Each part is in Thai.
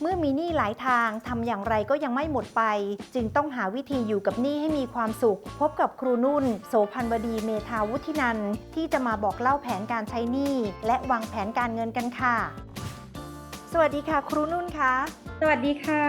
เมื่อมีหนี้หลายทางทำอย่างไรก็ยังไม่หมดไป จึงต้องหาวิธีอยู่กับหนี้ให้มีความสุข พบกับครูนุ่น โสพันวดีเมธาวุฒินันท์ที่จะมาบอกเล่าแผนการใช้หนี้และวางแผนการเงินกันค่ะ สวัสดีค่ะ ครูนุ่นคะสวัสดีค่ะ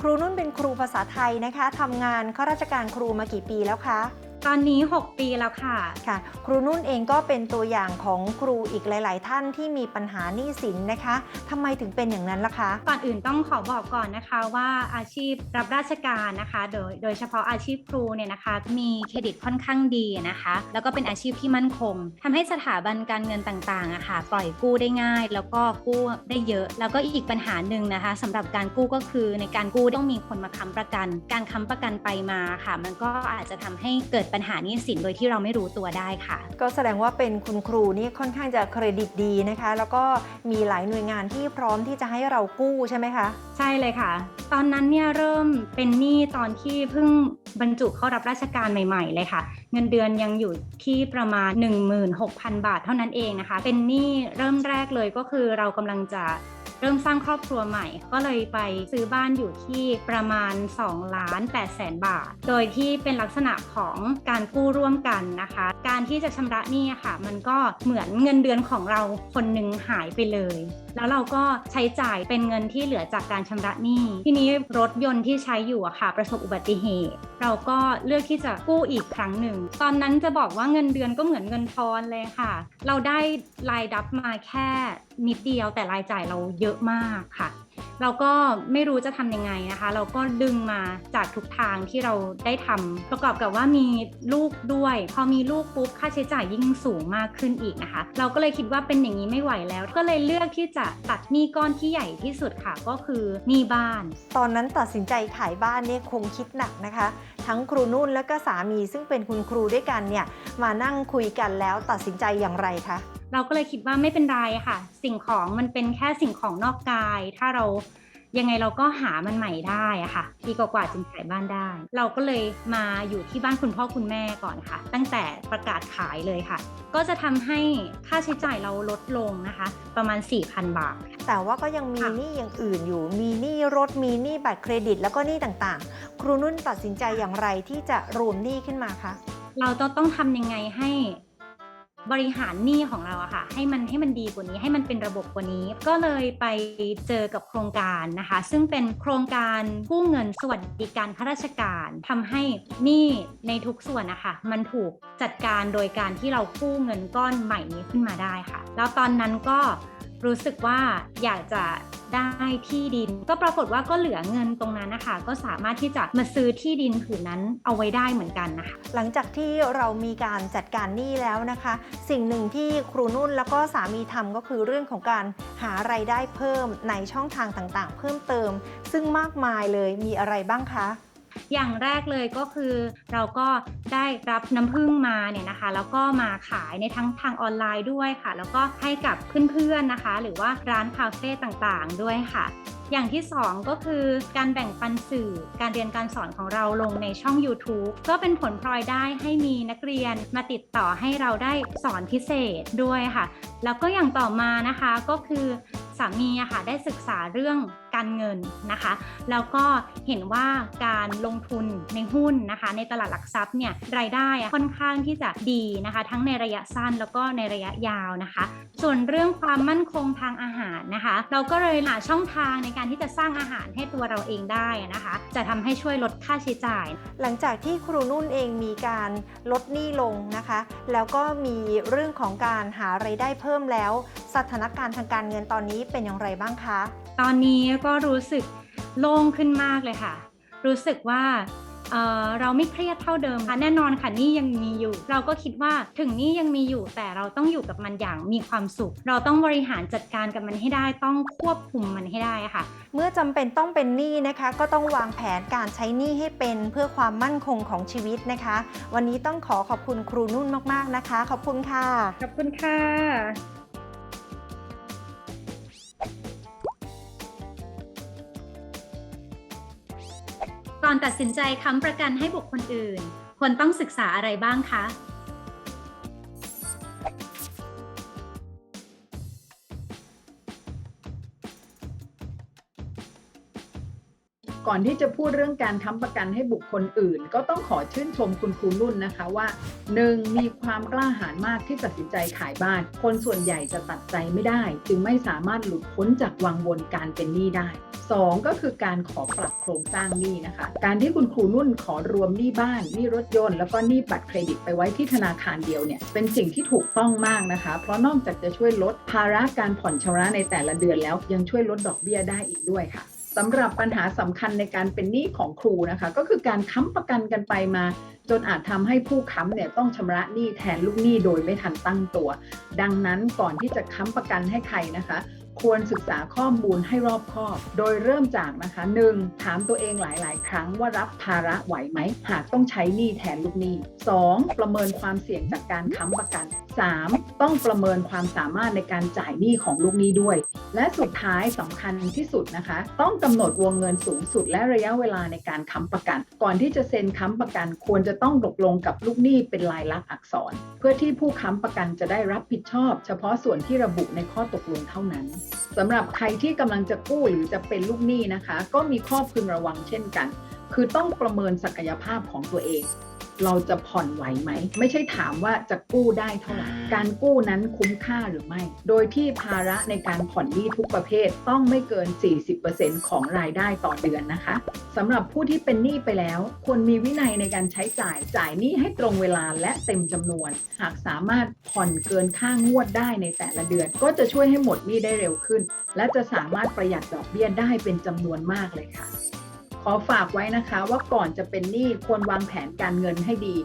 ครูนุ่นเป็นครูภาษาไทยนะคะทำงานข้าราชการครูมากี่ปีแล้วคะ ตอนนี้ 6 ปีแล้วค่ะ ค่ะ ครูนุ่นเองก็เป็นตัวอย่างของครูอีกหลาย ๆ ท่านที่มีปัญหาหนี้สินนะคะทำไมถึงเป็นอย่างนั้นล่ะคะ ก่อนอื่นต้องขอบอกก่อนนะคะว่าอาชีพรับราชการนะคะ โดยโดยเฉพาะอาชีพครูเนี่ยนะคะ มีเครดิตค่อนข้างดีนะคะ แล้วก็เป็นอาชีพที่มั่นคงทำให้สถาบันการเงินต่างๆอะค่ะ ปล่อยกู้ได้ง่าย แล้วก็กู้ได้เยอะ แล้วก็อีกปัญหาหนึ่งนะคะสำหรับการกู้ก็คือในการกู้ต้องมีคนมาค้ำประกัน การค้ำประกันไปมาค่ะ มันก็อาจจะทำให้เกิดปัญหาหนี้สินโดยที่เราไม่รู้ตัวได้ค่ะ ก็แสดงว่าเป็นคุณครูนี่ค่อนข้างจะเครดิตดีนะคะ แล้วก็มีหลายหน่วยงานที่พร้อมที่จะให้เรากู้ใช่ไหมคะ ใช่เลยค่ะ ตอนนั้นเนี่ยเริ่มเป็นหนี้ตอนที่เพิ่งบรรจุเข้ารับราชการใหม่ๆเลยค่ะ เงินเดือนยังอยู่ที่ประมาณ 16,000 บาทเท่านั้นเองนะคะ เป็นหนี้เริ่มแรกเลยก็คือเรากำลังจะ เริ่มสร้างครอบครัวใหม่ ก็เลยไปซื้อบ้านอยู่ที่ประมาณ2ล้าน8แสนบาท โดยที่เป็นลักษณะของการกู้ร่วมกันนะคะ การที่จะชำระหนี้ค่ะ มันก็เหมือนเงินเดือนของเราคนหนึ่งหายไปเลย แล้วเราก็ใช้จ่ายเป็นเงินที่เหลือจากการชำระหนี้ ทีนี้รถยนต์ที่ใช้อยู่อะค่ะ ประสบอุบัติเหตุ เราก็เลือกที่จะกู้อีกครั้งหนึ่ง ตอนนั้นจะบอกว่าเงินเดือนก็เหมือนเงินทอนเลยค่ะ เราได้รายรับมาแค่ นิดเดียวแต่รายจ่ายเราเยอะมากค่ะ เราก็ไม่รู้จะทำยังไงนะคะ เราก็ดึงมาจากทุกทางที่เราได้ทำประกอบกับว่ามีลูกด้วย พอมีลูกปุ๊บค่าใช้จ่ายยิ่งสูงมากขึ้นอีกนะคะ เราก็เลยคิดว่าเป็นอย่างนี้ไม่ไหวแล้ว ก็เลยเลือกที่จะตัดหนี้ก้อนที่ใหญ่ที่สุดค่ะก็คือหนี้บ้าน ตอนนั้นตัดสินใจขายบ้านเนี่ยคงคิดหนักนะคะ ทั้งครูนุ่นและก็สามีซึ่งเป็นคุณครูด้วยกันเนี่ยมานั่งคุยกันแล้วตัดสินใจอย่างไรคะ เราก็เลยคิดว่าไม่เป็นไรค่ะ สิ่งของมันเป็นแค่สิ่งของนอกกาย ถ้าเรายังไงเราก็หามันใหม่ได้อะค่ะปีกว่าๆจึงขายบ้านได้ เราก็เลยมาอยู่ที่บ้านคุณพ่อคุณแม่ก่อนค่ะ ตั้งแต่ประกาศขายเลยค่ะ ก็จะทำให้ค่าใช้จ่ายเราลดลงนะคะ ประมาณ 4,000 บาท แต่ว่าก็ยังมีค่ะหนี้อย่างอื่นอยู่ มีหนี้รถมีหนี้บัตรเครดิต แล้วก็หนี้ต่างๆ ครูนุ่นตัดสินใจอย่างไรที่จะรวมหนี้ขึ้นมาคะเราต้องต้องทำยังไงให้ บริหารหนี้ของเราอะค่ะ ให้มันให้มันดีกว่านี้ ให้มันเป็นระบบกว่านี้ ก็เลยไปเจอกับโครงการนะคะ ซึ่งเป็นโครงการกู้เงินสวัสดิการข้าราชการทำให้หนี้ในทุกส่วนนะคะมันถูกจัดการโดยการที่เรากู้เงินก้อนใหม่นี้ขึ้นมาได้ค่ะ แล้วตอนนั้นก็ รู้สึกว่าอยากจะได้ที่ดิน ก็ปรากฏว่าก็เหลือเงินตรงนั้นนะคะ ก็สามารถที่จะมาซื้อที่ดินผืนนั้นเอาไว้ได้เหมือนกันนะคะ หลังจากที่เรามีการจัดการหนี้แล้วนะคะ สิ่งหนึ่งที่ครูนุ่นแล้วก็สามีทำก็คือเรื่องของการหาไรายได้เพิ่มในช่องทางต่างๆ เพิ่มเติม ซึ่งมากมายเลยมีอะไรบ้างคะ อย่างแรกเลยก็คือเราก็ได้รับน้ำผึ้งมาเนี่ยนะคะ แล้วก็มาขายในทั้งทางออนไลน์ด้วยค่ะ แล้วก็ให้กับเพื่อนๆนะคะ หรือว่าร้านคาเฟ่ต่างๆ ด้วยค่ะอย่างที่ 2 ก็คือการแบ่งปันสื่อการเรียนการสอนของเราลงในช่อง YouTube ก็เป็นผลพลอยได้ให้มีนักเรียนมาติดต่อให้เราได้สอนพิเศษด้วยค่ะ แล้วก็อย่างต่อมานะคะก็คือ สามีอะค่ะได้ศึกษาเรื่องการเงินนะคะ แล้วก็เห็นว่าการลงทุนในหุ้นนะคะ ในตลาดหลักทรัพย์เนี่ยรายได้อะค่อนข้างที่จะดีนะคะ ทั้งในระยะสั้นแล้วก็ในระยะยาวนะคะ ส่วนเรื่องความมั่นคงทางอาหารนะคะ เราก็เลยหาช่องทางในการที่จะสร้างอาหารให้ตัวเราเองได้นะคะ จะทำให้ช่วยลดค่าใช้จ่าย หลังจากที่ครูนุ่นเองมีการลดหนี้ลงนะคะ แล้วก็มีเรื่องของการหาไรายได้เพิ่มแล้ว สถานการณ์ทางการเงินตอนนี้เป็นอย่างไรบ้างคะ ตอนนี้ก็รู้สึกโล่งขึ้นมากเลยค่ะ รู้สึกว่าเอ่อเราไม่เครียดเท่าเดิมค่ะแน่นอนค่ะหนี่ยังมีอยู่ เราก็คิดว่าถึงหนี่ยังมีอยู่แต่เราต้องอยู่กับมันอย่างมีความสุข เราต้องบริหารจัดการกับมันให้ได้ ต้องควบคุมมันให้ได้ค่ะ เมื่อจำเป็นต้องเป็นหนี้นะคะ ก็ต้องวางแผนการใช้หนี้ให้เป็นเพื่อความมั่นคงของชีวิตนะคะ วันนี้ต้องขอขอบคุณครูนุ่นมากๆนะคะ ขอบคุณค่ะขอบคุณค่ะ อนตัดสินใจค้ำประกันให้บุคคลอื่น ควรต้องศึกษาอะไรบ้างคะ ก่อนที่จะพูดเรื่องการค้ำประกันให้บุคคลอื่น ก็ต้องขอชื่นชมคุณครูนุ่นนะคะว่า 1. มีความกล้าหาญมากที่ตัดสินใจขายบ้าน คนส่วนใหญ่จะตัดใจไม่ได้ จึงไม่สามารถหลุดพ้นจากวังวนการเป็นหนี้ได้ 2. ก็คือการขอปรับโครงสร้างหนี้นะคะ การที่คุณครูนุ่นขอรวมหนี้บ้านหนี้รถยนต์แล้วก็หนี้บัตรเครดิตไปไว้ที่ธนาคารเดียวเนี่ยเป็นสิ่งที่ถูกต้องมากนะคะ เพราะนอกจากจะช่วยลดภาระการผ่อนชำระในแต่ละเดือนแล้ว ยังช่วยลดดอกเบี้ยได้อีกด้วยค่ะ สำหรับปัญหาสำคัญในการเป็นหนี้ของครูนะคะ ก็คือการค้ำประกันกันไปมา จนอาจทำให้ผู้ค้ำเนี่ยต้องชำระหนี้แทนลูกหนี้โดยไม่ทันตั้งตัว ดังนั้นก่อนที่จะค้ำประกันให้ใครนะคะ ควรศึกษาข้อมูลให้รอบคอบ โดยเริ่มจากนะคะ 1. ถามตัวเองหลาย ๆ ครั้งว่ารับภาระไหวไหม หากต้องใช้หนี้แทนลูกหนี้ 2. ประเมินความเสี่ยงจากการค้ำประกัน 3. ต้องประเมินความสามารถในการจ่ายหนี้ของลูกหนี้ด้วย และสุดท้ายสำคัญที่สุดนะคะ ต้องกำหนดวงเงินสูงสุดและระยะเวลาในการค้ำประกัน ก่อนที่จะเซ็นค้ำประกัน ควรจะต้องตกลงกับลูกหนี้เป็นลายลักษณ์อักษร เพื่อที่ผู้ค้ำประกันจะได้รับผิดชอบ เฉพาะส่วนที่ระบุในข้อตกลงเท่านั้นสำหรับใครที่กำลังจะกู้หรือจะเป็นลูกหนี้นะคะ ก็มีข้อพึงระวังเช่นกัน คือต้องประเมินศักยภาพของตัวเอง เราจะผ่อนไหวไหม ไม่ใช่ถามว่าจะกู้ได้เท่าไหร่ การกู้นั้นคุ้มค่าหรือไม่ โดยที่ภาระในการผ่อนหนี้ทุกประเภทต้องไม่เกิน 40%ของรายได้ต่อเดือนนะคะสำหรับผู้ที่เป็นหนี้ไปแล้ว ควรมีวินัยในการใช้จ่ายจ่ายหนี้ให้ตรงเวลาและเต็มจำนวน หากสามารถผ่อนเกินค่างวดได้ในแต่ละเดือน ก็จะช่วยให้หมดหนี้ได้เร็วขึ้น และจะสามารถประหยัดดอกเบี้ยได้เป็นจำนวนมากเลยค่ะข อฝากไว้นะคะว่าก่อนจะเป็นหนี้ควรวางแผนการเงินให้ดี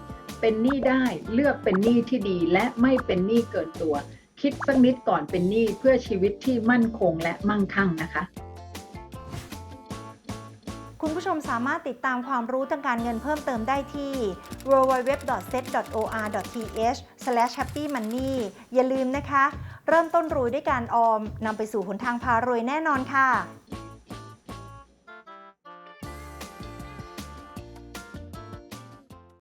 เป็นหนี้ได้เลือกเป็นหนี้ที่ดีและไม่เป็นหนี้เกินตัว คิดสักนิดก่อนเป็นหนี้เพื่อชีวิตที่มั่นคงและมั่งคั่งนะคะ คุณผู้ชมสามารถติดตามความรู้ทางการเงินเพิ่มเติมได้ที่ www.set.or.th/happymoney อย่าลืมนะคะ เริ่มต้นรวยด้วยการออมนำไปสู่หนทางพารวยแน่นอนค่ะ